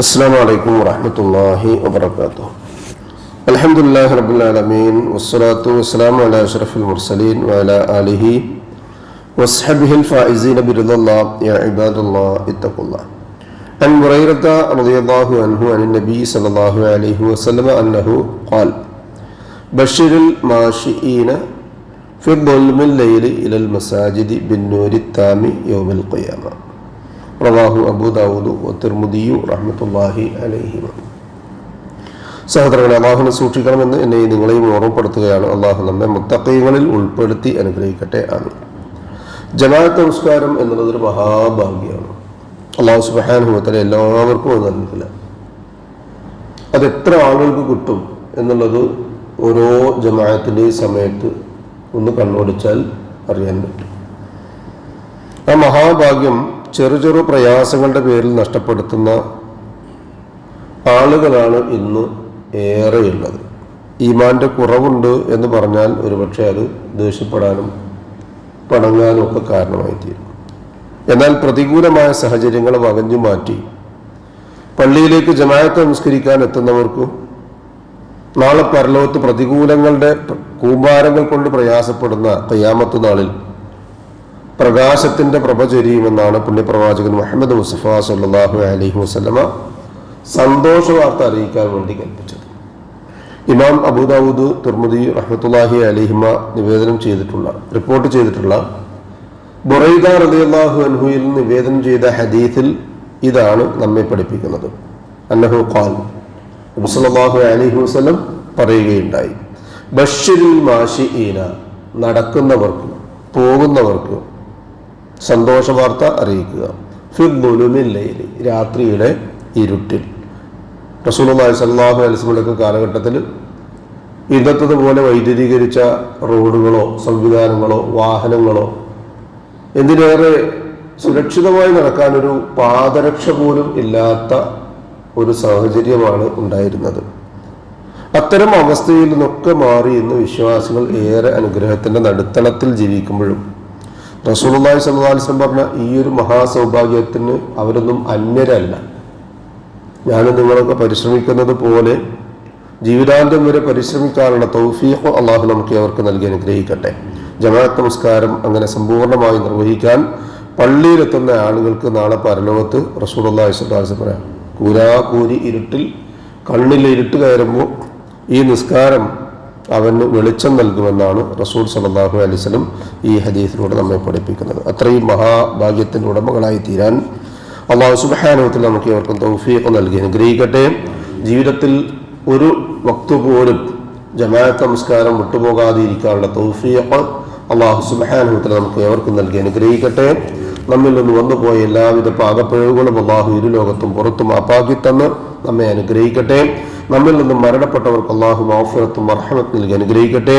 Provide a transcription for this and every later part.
السلام عليكم ورحمة الله وبركاته الحمد لله رب العالمين والصلاة والسلام على أشرف المرسلين وعلى آله وصحبه الفائزين برضا الله يا عباد الله اتقوا الله عن بريرة رضي الله عنه عن النبي صلى الله عليه وسلم أنه قال بشر الماشئين في ظلم الليل إلى المساجد بالنور التام يوم القيامة റവാഹു അബു ദാവൂദ് തിർമുദിയു റഹ്മത്തുല്ലാഹി അലൈഹിമ സഹോദരങ്ങളെ അള്ളാഹുനെ സൂക്ഷിക്കണമെന്ന് എന്നെ നിങ്ങളെയും ഓർമ്മപ്പെടുത്തുകയാണ്. അള്ളാഹു നമ്മെ മുത്തക്കൈകളിൽ ഉൾപ്പെടുത്തി അനുഗ്രഹിക്കട്ടെ. ആണ് ജമാഅത്ത് നമസ്കാരം എന്നുള്ളത് ഒരു മഹാഭാഗ്യമാണ്. അള്ളാഹു സുബാനുഭവത്തിലെ എല്ലാവർക്കും അത് നൽകില്ല. അത് എത്ര ആളുകൾക്ക് കിട്ടും എന്നുള്ളത് ഓരോ ജമാഅത്തിന്റെയും സമയത്ത് ഒന്ന് കണ്ണോടിച്ചാൽ അറിയാൻ പറ്റും. ആ മഹാഭാഗ്യം ചെറു ചെറു പ്രയാസങ്ങളുടെ പേരിൽ നഷ്ടപ്പെടുത്തുന്ന ആളുകളാണ് ഇന്ന് ഏറെയുള്ളത്. ഈമാന്റെ കുറവുണ്ട് എന്ന് പറഞ്ഞാൽ ഒരുപക്ഷെ അത് ദേഷ്യപ്പെടാനും പണങ്ങാനും ഒക്കെ കാരണമായി തീരും എന്നാൽ പ്രതികൂലമായ സാഹചര്യങ്ങൾ വകഞ്ഞു മാറ്റി പള്ളിയിലേക്ക് ജമായത്ത് നമസ്കരിക്കാൻ എത്തുന്നവർക്കും നാളെ പരലോകത്ത് പ്രതികൂലങ്ങളുടെ കൂമ്പാരങ്ങൾ കൊണ്ട് പ്രയാസപ്പെടുന്ന കയ്യാമത്ത് നാളിൽ പ്രകാശത്തിന്റെ പ്രഭ ചൊരിയുമെന്നാണ് പുണ്യപ്രവാചകൻ മുഹമ്മദ് മുസഫ സല്ലാഹു അലഹി വസ്ലമ സന്തോഷ വാർത്ത അറിയിക്കാൻ വേണ്ടി കൽപ്പിച്ചത്. ഇമാം അബൂദാവൂദ് തുർമുദി റഹ്മത്തുല്ലാഹി അലിഹിമ നിവേദനം ചെയ്തിട്ടുള്ള റിപ്പോർട്ട് ചെയ്തിട്ടുള്ള ബുറൈദ റലിയല്ലാഹു അൻഹുയിൽ നിവേദനം ചെയ്ത ഹദീഫിൽ ഇതാണ് നമ്മെ പഠിപ്പിക്കുന്നത്. അന്നഹു ഖാൽ മുസലാഹു അലഹി വസ്ലം പറയുകയുണ്ടായി ബഷീരിൽ മാഷി ഈന നടക്കുന്നവർക്ക് പോകുന്നവർക്ക് സന്തോഷ വാർത്ത അറിയിക്കുക ഫിബുലുമില്ലയിൽ രാത്രിയുടെ ഇരുട്ടിൽ. റസൂലുള്ളാഹി സല്ലാഹു വസല്ലമയുടെ കാലഘട്ടത്തിൽ ഇന്നത്തതുപോലെ വൈദ്യുതീകരിച്ച റോഡുകളോ സംവിധാനങ്ങളോ വാഹനങ്ങളോ എന്തിനേറെ സുരക്ഷിതമായി നടക്കാനൊരു പാദരക്ഷ പോലും ഇല്ലാത്ത ഒരു സാഹചര്യമാണ് ഉണ്ടായിരുന്നത്. അത്തരം അവസ്ഥയിൽ നിന്നൊക്കെ മാറി ഇന്ന് വിശ്വാസികൾ ഏറെ അനുഗ്രഹത്തിന്റെ നടുത്തളത്തിൽ ജീവിക്കുമ്പോഴും റസൂലുള്ളാഹി സ്വല്ലല്ലാഹു അലൈഹി വസല്ലം പറഞ്ഞ ഈ ഒരു മഹാസൗഭാഗ്യത്തിന് അവരൊന്നും അന്യരല്ല. ഞാൻ നിങ്ങളൊക്കെ പരിശ്രമിക്കുന്നത് പോലെ ജീവിതാന്തം വരെ പരിശ്രമിക്കാനുള്ള തൗഫീഖ് അള്ളാഹു നമുക്ക് അവർക്ക് നൽകി അനുഗ്രഹിക്കട്ടെ. ജമാഅത്ത് നമസ്കാരം അങ്ങനെ സമ്പൂർണമായി നിർവഹിക്കാൻ പള്ളിയിലെത്തുന്ന ആളുകൾക്ക് നാളെ പരലോകത്ത് റസൂലുള്ളാഹി സ്വല്ലല്ലാഹു അലൈഹി വസല്ലം പറയാം. കൂരാ കൂരി ഇരുട്ടിൽ കണ്ണിൽ ഇരുട്ട് കയറുമ്പോൾ ഈ നിസ്കാരം അവന് വെളിച്ചം നൽകുമെന്നാണ് റസൂൽ സലാഹു അലിസ്ലം ഈ ഹദീസിലൂടെ നമ്മെ പഠിപ്പിക്കുന്നത്. അത്രയും മഹാഭാഗ്യത്തിന്റെ ഉടമകളായി തീരാൻ അള്ളാഹു സുബാനുവത്തിൽ നമുക്ക് ഇവർക്കും തൗഫീഖ് നൽകി. അനുഗ്രഹിക്കട്ടെ. ജീവിതത്തിൽ ഒരു വക്തു പോലും ജമാഅത്ത് നമസ്കാരം വിട്ടുപോകാതിരിക്കാനുള്ള തൗഫീഖ് അള്ളാഹു സുബാനുവത്തിൽ നമുക്ക് ഏവർക്കും നൽകി. അനുഗ്രഹിക്കട്ടെ. നമ്മിൽ നിന്ന് വന്നുപോയ എല്ലാവിധ പാകപ്പിഴവുകളും അള്ളാഹു ഇരു ലോകത്തും പുറത്തും ആപ്പാക്കി തന്ന് നമ്മെ അനുഗ്രഹിക്കട്ടെ. നമ്മിൽ നിന്നും മരണപ്പെട്ടവർക്ക് അള്ളാഹു മാഫിറത്തും മർഹമത്ത് നൽകി അനുഗ്രഹിക്കട്ടെ.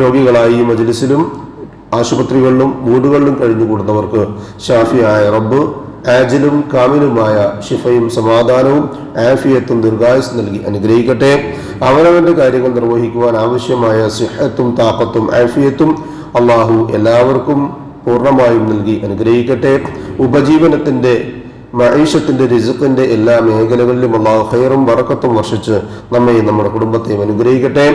രോഗികളായി മജ്ലിസിലും ആശുപത്രികളിലും വീടുകളിലും കഴിഞ്ഞുകൂടുന്നവർക്ക് ഷാഫിയായ റബ്ബ് ആജിലും കാമിലുമായ ഷിഫയും സമാധാനവും ആഫിയത്തും ദീർഘായുസ് നൽകി അനുഗ്രഹിക്കട്ടെ. അവനവന്റെ കാര്യങ്ങൾ നിർവഹിക്കുവാൻ ആവശ്യമായ സിഹത്തും താക്കത്തും ആഫിയത്തും അള്ളാഹു എല്ലാവർക്കും പൂർണമായും നൽകി അനുഗ്രഹിക്കട്ടെ. ഉപജീവനത്തിന്റെ മഹീഷത്തിന്റെ റിസുഖിന്റെ എല്ലാ മേഖലകളിലും അള്ളാഹു ഹൈറും വറക്കത്തും വർഷിച്ച് നമ്മയും നമ്മുടെ കുടുംബത്തെയും അനുഗ്രഹിക്കട്ടെ.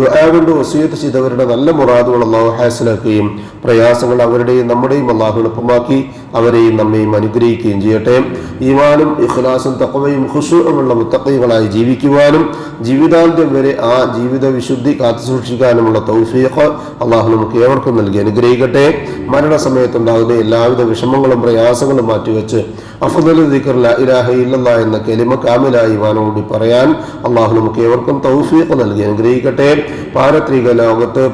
ദുആ കൊണ്ട് വസീയത്ത് ചെയ്തവരുടെ നല്ല മുറാദുകൾ അള്ളാഹു ഹാസിലാക്കുകയും പ്രയാസങ്ങൾ അവരുടെയും നമ്മുടെയും അള്ളാഹു എളുപ്പമാക്കി അവരെയും നമ്മയും അനുഗ്രഹിക്കുകയും ചെയ്യട്ടെ. ഈമാനും ഇഖ്ലാസും തക്കവയും ഹുഷുമുള്ള മുത്തക്കൈകളായി ജീവിക്കുവാനും ജീവിതാന്ത്യം വരെ ആ ജീവിത വിശുദ്ധി കാത്തുസൂക്ഷിക്കാനുമുള്ള തൗഫീഖ് അള്ളാഹു നമുക്ക് ഏവർക്കും നൽകി അനുഗ്രഹിക്കട്ടെ. മരണസമയത്തുണ്ടാകുന്ന എല്ലാവിധ വിഷമങ്ങളും പ്രയാസങ്ങളും മാറ്റിവെച്ച് അഫദൽ ഇലാഹ എന്ന കെലിമ കാമിലായി ഇമാനോടി പറയാൻ അള്ളാഹു നമുക്ക് ഏവർക്കും തൗഫീഖ് നൽകി അനുഗ്രഹിക്കട്ടെ. പാരത്രിക ലോകത്ത്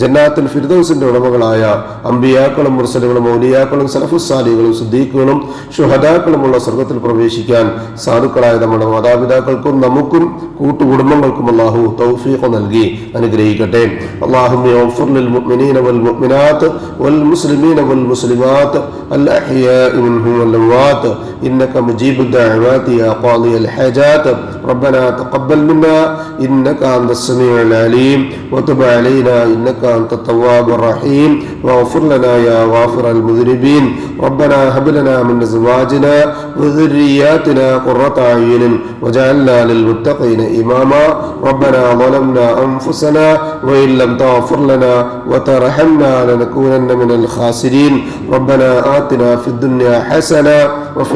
ജന്നാത്തുൽ ഫിർദൗസിന്റെ ഉടമകളായ അമ്പിയാക്കളും മുർസലുകളും മൗലിയാക്കളും സലഫുസാലികളും സുദ്ദീഖുകളും ഷുഹദാക്കളുമുള്ള സ്വർഗത്തിൽ പ്രവേശിക്കാൻ സാധുക്കളായ നമ്മുടെ മാതാപിതാക്കൾക്കും നമുക്കും കൂട്ടുകുടുംബങ്ങൾക്കും അള്ളാഹു തൗഫീഖ് നൽകി അനുഗ്രഹിക്കട്ടെ അള്ളാഹു للمؤمنين والمؤمنات والمسلمين والمسلمات الأحياء منهم والأموات إنك مجيب الدعوات يا قاضي الحاجات. ربنا تقبل منا إنك أنت السميع العليم. وتب علينا إنك أنت التواب الرحيم. واغفر لنا يا غافر المذنبين. ربنا هب لنا من أزواجنا وذرياتنا قرة أعين. وجعلنا للمتقين إماما. ربنا ظلمنا أنفسنا وإن لم تغفر لنا وترحمنا لنكونن من الخاسرين. ربنا آتنا في الدنيا حسنة وفي